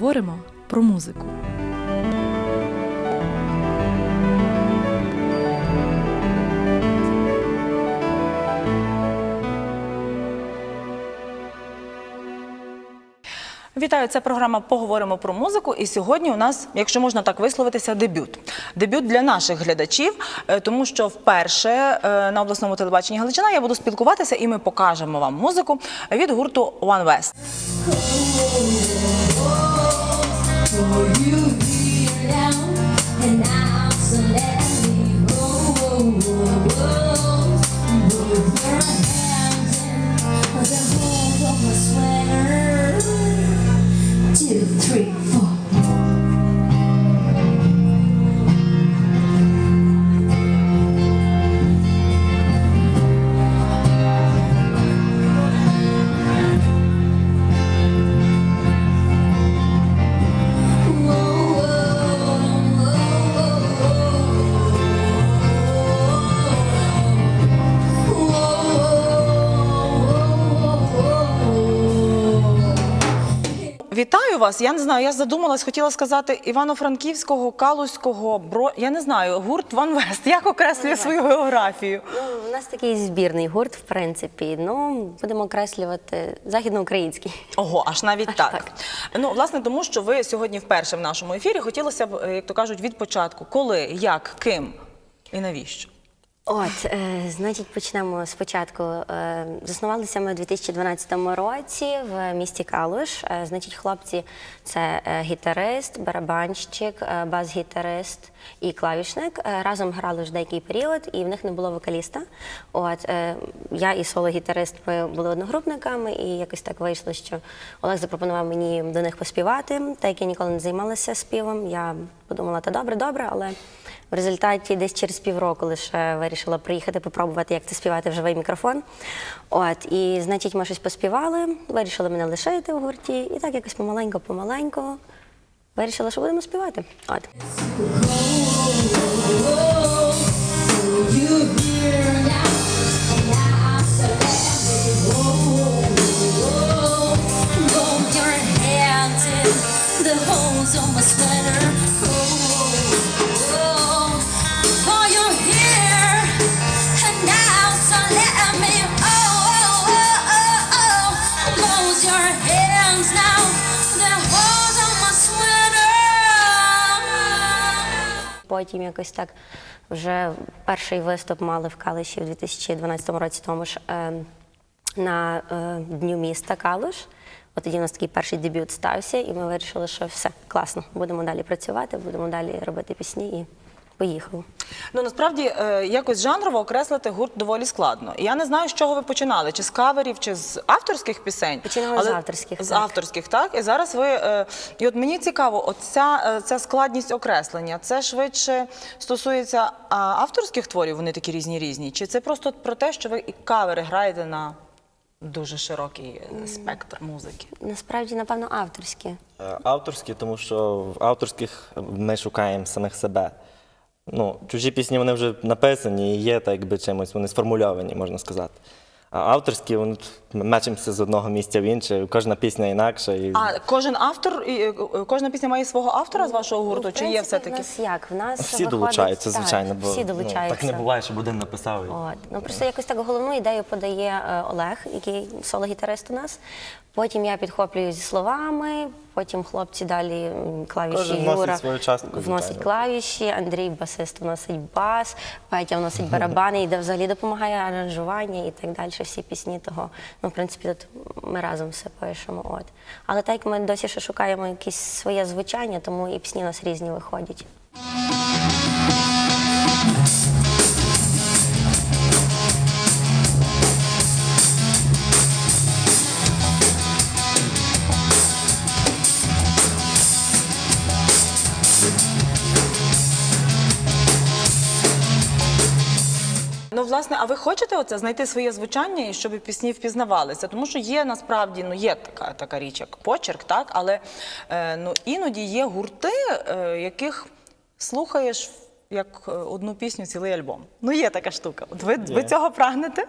поговоримо про музику. Вітаю, це програма Поговоримо про музику. І сьогодні у нас, якщо можна так висловитися, дебют. Дебют для наших глядачів, е, тому що вперше е, на обласному телебаченні Галичина я буду спілкуватися, і ми покажемо вам музику від гурту One West. You and so let me go. Your hands in my sweater. Two, three, four. Вітаю вас. Я не знаю, я задумалась, хотіла сказати Івано-Франківського, Калузького, Бро. Я не знаю, гурт One West. Як окреслює свою географію? Ну, у нас такий збірний гурт, в принципі. Ну, будемо окреслювати західноукраїнський. Ого, аж навіть Аж так. так. Ну, власне, тому що ви сьогодні вперше в нашому ефірі. Хотілося б, е, як то кажуть, від початку, коли, як, ким і навіщо? От, е, значить, почнемо спочатку. Е, заснувалися ми у 2012 році в місті Калуш. Е, значить, хлопці це е, гітарист, барабанщик, е, бас-гітарист і клавішник. Е, разом грали вже деякий період, і в них не було вокаліста. От, е, я і соло-гітарист були одногрупниками, і якось так вийшло, що Олег запропонував мені до них поспівати. Так як я ніколи не займалася співом, я подумала, та добре, добре, але. В результаті десь через півроку лише вирішила приїхати попробувати, як це співати в живий мікрофон. От, і, значить, ми щось поспівали, вирішили мене лишити в гурті, і так якось помаленько-помаленько вирішила, що будемо співати. От. Потім якось так вже перший виступ мали в Калиші в 2012 році, тому ж е, на е, Дню міста Калуш. От тоді у нас такий перший дебют стався, і ми вирішили, що все класно, будемо далі працювати, будемо далі робити пісні і поїхали. Ну насправді е, якось жанрово окреслити гурт доволі складно. І я не знаю, з чого ви починали, чи з каверів, чи з авторських пісень. Починали з авторських, З так. авторських, так. І зараз ви. е, І от мені цікаво, от ця, е, ця складність окреслення, це швидше стосується авторських творів, вони такі різні різні, чи це просто про те, що ви і кавери граєте на дуже широкий спектр музики? Насправді, напевно, авторські. Авторські, тому що в авторських ми шукаємо самих себе. Ну, чужі пісні вони вже написані і є так, якби чимось, вони сформульовані, можна сказати. А авторські вони ми мечемося з одного місця в інше, кожна пісня інакша. І... А кожен автор, і, е, кожна пісня має свого автора з вашого гурту, Ну, в чи є принципі, все-таки? В нас як? В нас Всі виходить- долучаються, так, звичайно, бо всі ну, долучаються. так не буває, щоб один написав. і- От. Ну просто якось так головну ідею подає е, Олег, який соло-гітарист у нас. Потім я підхоплюю зі словами, потім хлопці далі клавіші Кожен вносить Юра свою частку, вносить звичайно. клавіші, Андрій басист вносить бас, Петя вносить барабани, і де взагалі допомагає аранжування і так далі. Всі пісні того. Ну, в принципі, тут ми разом все пишемо. От. Але так як ми досі ще шукаємо якесь своє звучання, тому і пісні у нас різні виходять. Власне, а ви хочете оце знайти своє звучання і щоб пісні впізнавалися? Тому що є насправді ну є така така річ, як почерк, так але е, ну іноді є гурти, е, яких слухаєш як е, одну пісню, цілий альбом. Ну, є така штука. От ви, ви Є. цього прагнете?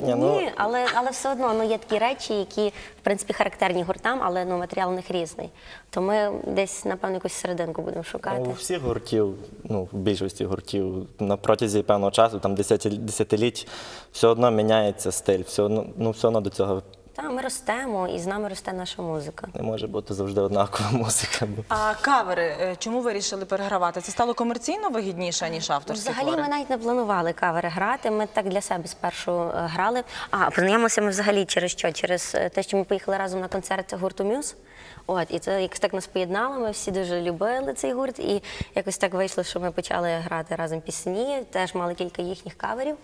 Ні, ну, Ні, але, але все одно ну, є такі речі, які в принципі характерні гуртам, але ну, матеріал у них різний. То ми десь, напевно, якусь серединку будемо шукати. У всіх гуртів, ну, в більшості гуртів, на протязі певного часу, там десяті- десятиліть, все одно міняється стиль, все одно, ну, все одно до цього Та ми ростемо, і з нами росте наша музика. не може бути завжди однакова музика. А кавери, е, чому вирішили перегравати? Це стало комерційно вигідніше, ніж авторські Взагалі твори? ми навіть не планували кавери грати. Ми так для себе спершу е, грали. А познайомилися ми взагалі через що? Через е, те, що ми поїхали разом на концерт гурту Мюз. От, і це якось так нас поєднало. Ми всі дуже любили цей гурт, і якось так вийшло, що ми почали грати разом пісні. Теж мали кілька їхніх каверів.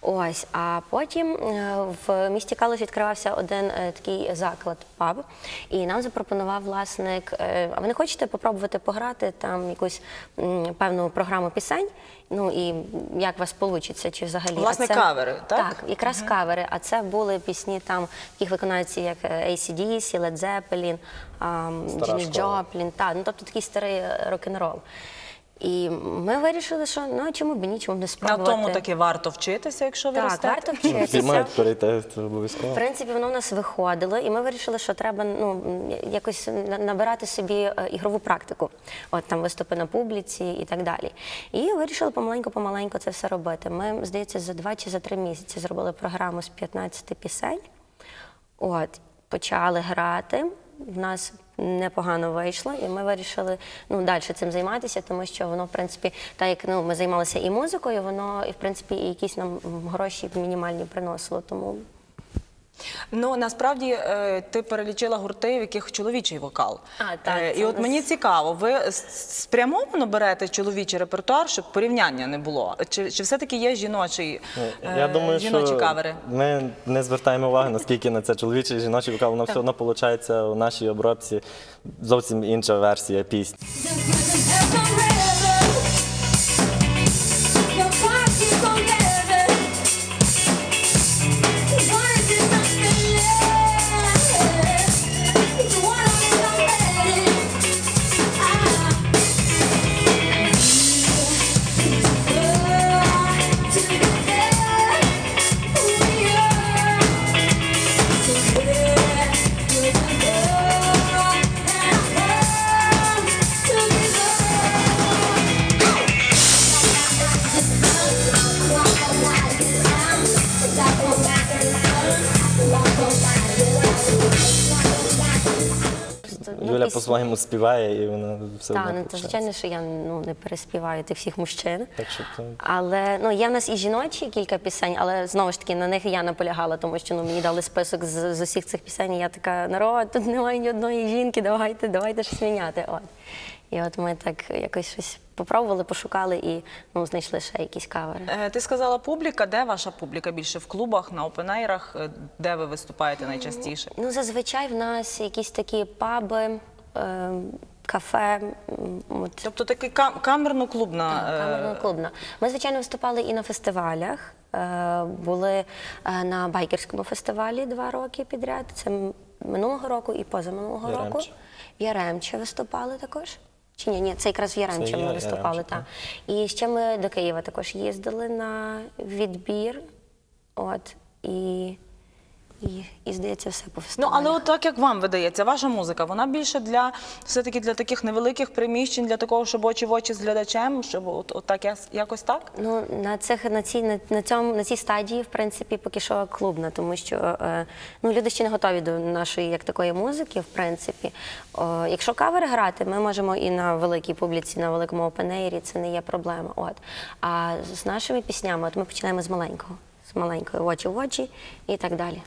Ось, а потім е, в місті Калуш відкривався один е, такий заклад паб, і нам запропонував власник: е, а ви не хочете попробувати пограти там якусь певну програму пісень? Ну і як у вас вийде, чи взагалі Власне, кавери, так? Так, якраз кавери. А це були пісні там таких виконавців, як ACDC, Led Zeppelin, школа. Джоплін. Та, ну тобто такий старий е, рок-н-рол. І ми вирішили, що ну чому б ні, чому б не На тому таки варто вчитися, якщо ви так, ростете. варто вчитися. мають перейти, це обов'язково. В принципі, воно в нас виходило, і ми вирішили, що треба ну якось на- набирати собі е, ігрову практику, от там виступи на публіці і так далі. І вирішили помаленьку-помаленьку це все робити. Ми, здається, за два чи за три місяці зробили програму з 15 пісень. От, почали грати. В нас непогано вийшло, і ми вирішили ну, далі цим займатися, тому що воно, в принципі, так як ну, ми займалися і музикою, воно, і, в принципі, і якісь нам гроші мінімальні приносило. Тому Ну насправді е, ти перелічила гурти, в яких чоловічий вокал. А, так, Е, І от нас- мені цікаво, ви спрямовано берете чоловічий репертуар, щоб порівняння не було? Чи, чи все-таки є жіночий, е, Я думаю, жіночі що кавери? ми не звертаємо уваги, наскільки на це чоловічий і жіночий вокал, воно все одно виходить у нашій обробці зовсім інша версія пісні. Юля по-своєму співає, і вона все Так, одно ну то звичайно, що я ну не переспіваю тих всіх мужчин. Так що Але ну є в нас і жіночі кілька пісень, але знову ж таки на них я наполягала, тому що ну мені дали список з, з усіх цих пісень. і Я така народ, тут немає ні одної жінки. Давайте, давайте щось міняти. От і от ми так якось щось попробували, пошукали і ну знайшли ще якісь кавери. Е, Ти сказала публіка, де ваша публіка? Більше в клубах, на опенейрах, Е, де ви виступаєте найчастіше? Ну зазвичай в нас якісь такі паби, кафе. От, Тобто такий кам- камерно-клубна. е, Камерно-клубна. Ми, звичайно, виступали і на фестивалях. Е, Були е, на байкерському фестивалі два роки підряд. Це минулого року і позаминулого року. В Яремче виступали також. Чи ні, ні, це якраз в Яремче Це ми Я- виступали. Яремче, так. І ще ми до Києва також їздили на відбір. От, і, і, і здається, все по Ну, але от так як вам видається, ваша музика, вона більше для все-таки для таких невеликих приміщень, для такого, щоб очі в очі з глядачем, щоб от, от так якось так? Ну на цих на цій на, на цьому на цій стадії, в принципі, поки що клубна, тому що е, ну люди ще не готові до нашої як такої музики. В принципі, О, якщо кавери грати, ми можемо і на великій публіці, на великому опенейрі, це не є проблема. От а з нашими піснями, от ми починаємо з маленького, з маленької очі в очі і так далі.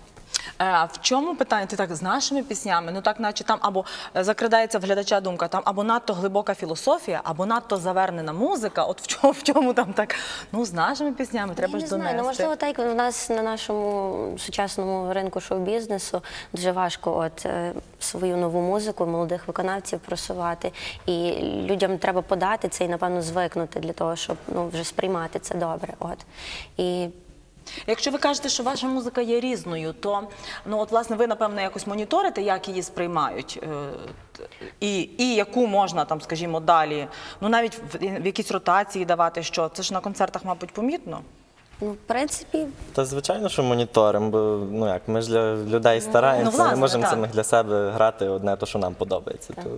Е, А в чому питання? Ти так з нашими піснями? Ну так, наче там або е, закрадається в глядача думка, там або надто глибока філософія, або надто завернена музика. От в чому, в чому там так? Ну, з нашими піснями треба Я ж не знаю, донести. ну можливо, так у нас на нашому сучасному ринку шоу-бізнесу дуже важко от е, свою нову музику молодих виконавців просувати. І людям треба подати це і напевно звикнути для того, щоб ну вже сприймати це добре. От і Якщо ви кажете, що ваша музика є різною, то ну от власне ви напевно якось моніторите, як її сприймають, е, і, і яку можна там, скажімо, далі, ну навіть в, в якісь ротації давати, що це ж на концертах, мабуть, помітно. Ну, в принципі, Та звичайно, що моніторимо, бо ну як ми ж для людей стараємося, власне, не можемо так. самих для себе грати одне, то що нам подобається. То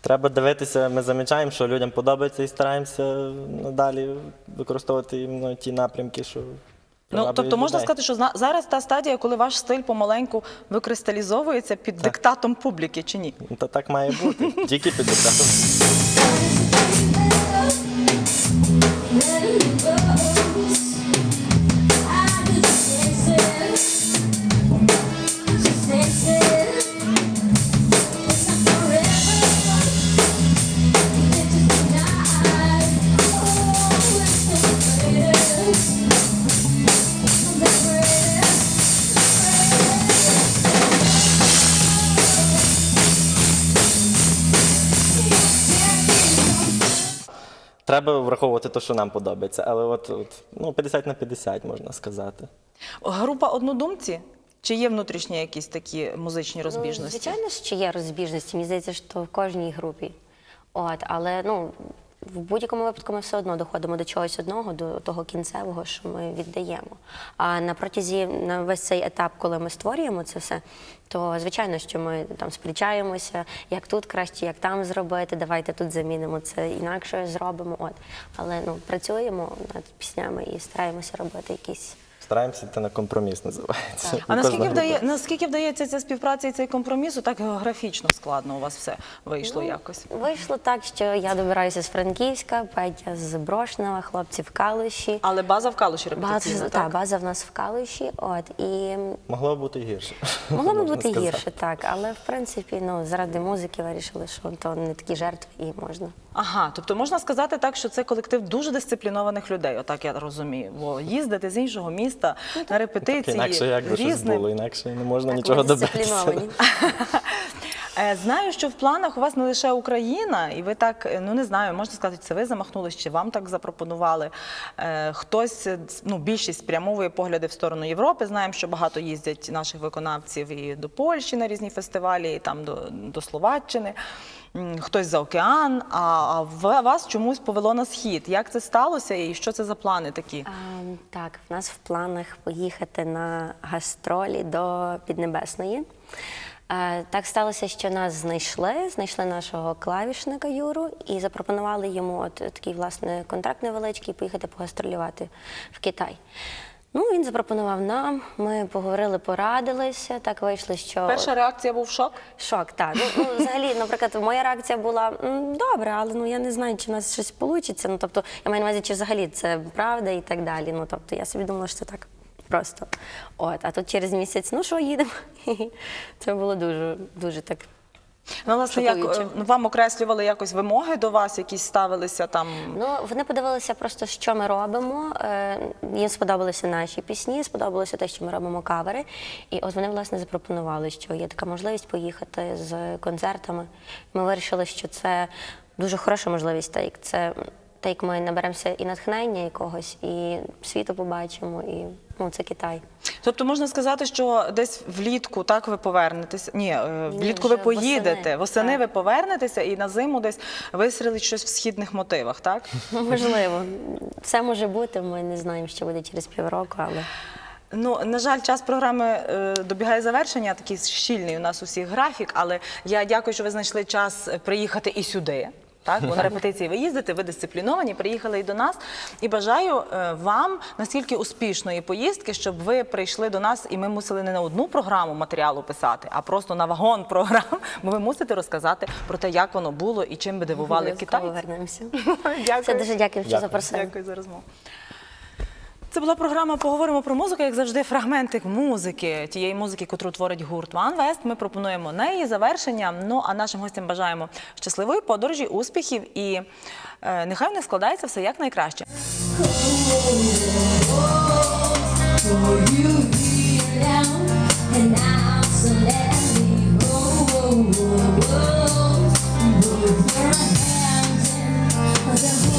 треба дивитися, ми замічаємо, що людям подобається, і стараємося надалі використовувати іменно ті напрямки, що Ну тобто можна сказати, що зараз та стадія, коли ваш стиль помаленьку викристалізовується під диктатом публіки, чи ні? Та так має бути. Тільки під диктатом. Треба враховувати те, що нам подобається, але от, от ну, 50 на 50, можна сказати. Група однодумці? Чи є внутрішні якісь такі музичні ну, розбіжності? звичайно, що є розбіжності. Мені здається, що в кожній групі. От, але ну, в будь-якому випадку ми все одно доходимо до чогось одного, до того кінцевого, що ми віддаємо. А на протязі на весь цей етап, коли ми створюємо це все, то звичайно, що ми там сперечаємося, як тут краще, як там зробити. Давайте тут замінимо це інакше зробимо. От але ну працюємо над піснями і стараємося робити якісь. Стараємося йти на компроміс, називається. А наскільки, вдає, наскільки вдається ця співпраця і цей компроміс, так географічно складно у вас все вийшло Ну, якось? Вийшло так, що я добираюся з Франківська, Петя з Брошнева, хлопці в Калуші. Але база в калуші репетиційна, База, так? та, база в нас в Калуші. От і Могло б бути гірше. могло можна бути сказати. гірше, так. Але в принципі, ну заради музики вирішили, що то не такі жертви і можна. Ага, тобто можна сказати так, що це колектив дуже дисциплінованих людей, отак я розумію. Бо їздити з іншого міста на репетиції Інакше як би щось різним. було, інакше не можна нічого добитися. дисципліновані. Е, Знаю, що в планах у вас не лише Україна, і ви так, е, ну не знаю, можна сказати, це ви замахнулись, чи вам так запропонували. Е, Хтось, ну більшість спрямовує погляди в сторону Європи. Знаємо, що багато їздять наших виконавців і до Польщі на різні фестивалі, і там до, до Словаччини. Хтось за океан, а вас чомусь повело на схід. Як це сталося і що це за плани такі? А, так, в нас в планах поїхати на гастролі до Піднебесної. Е, Так сталося, що нас знайшли, знайшли нашого клавішника Юру і запропонували йому от такий власне контракт невеличкий поїхати погастролювати в Китай. Ну, він запропонував нам. Ми поговорили, порадилися. Так вийшло, що Перша реакція був шок. Шок, так. Ну, ну, взагалі, наприклад, моя реакція була добре, але ну я не знаю, чи в нас щось вийде. Ну, тобто, я маю на увазі, чи взагалі це правда і так далі. Ну, тобто, я собі думала, що це так просто. От, а тут через місяць, ну що, їдемо. Це було дуже, дуже так. Ну, власне, як е, вам окреслювали якось вимоги до вас, якісь ставилися там. Ну, вони подивилися просто, що ми робимо. Е, Їм сподобалися наші пісні, сподобалося те, що ми робимо кавери. І от вони власне запропонували, що є така можливість поїхати з концертами. Ми вирішили, що це дуже хороша можливість, так як це. Так як ми наберемося і натхнення якогось, і світу побачимо, і ну це Китай. Тобто можна сказати, що десь влітку так ви повернетеся. Ні, е, влітку вже ви поїдете, восени, восени ви повернетеся і на зиму десь вистрілить щось в східних мотивах, так? Можливо, все може бути. Ми не знаємо, що буде через півроку, але Ну, на жаль, час програми е, добігає завершення, такий щільний у нас усіх графік, але я дякую, що ви знайшли час е, приїхати і сюди. Так, бо на репетиції ви їздите, ви дисципліновані, приїхали і до нас. І бажаю е, вам настільки успішної поїздки, щоб ви прийшли до нас, і ми мусили не на одну програму матеріалу писати, а просто на вагон програм. Бо ви мусите розказати про те, як воно було і чим би дивували китайці. вернемося. Дякую. Все дуже дякую, що Дякую. запросили. Дякую за розмову. Це була програма Поговоримо про музику, як завжди, фрагменти музики, тієї музики, котру творить гурт One West. Ми пропонуємо неї завершення. Ну а нашим гостям бажаємо щасливої подорожі, успіхів і е, нехай в них складається все як найкраще. Whoa, whoa, whoa, whoa, whoa,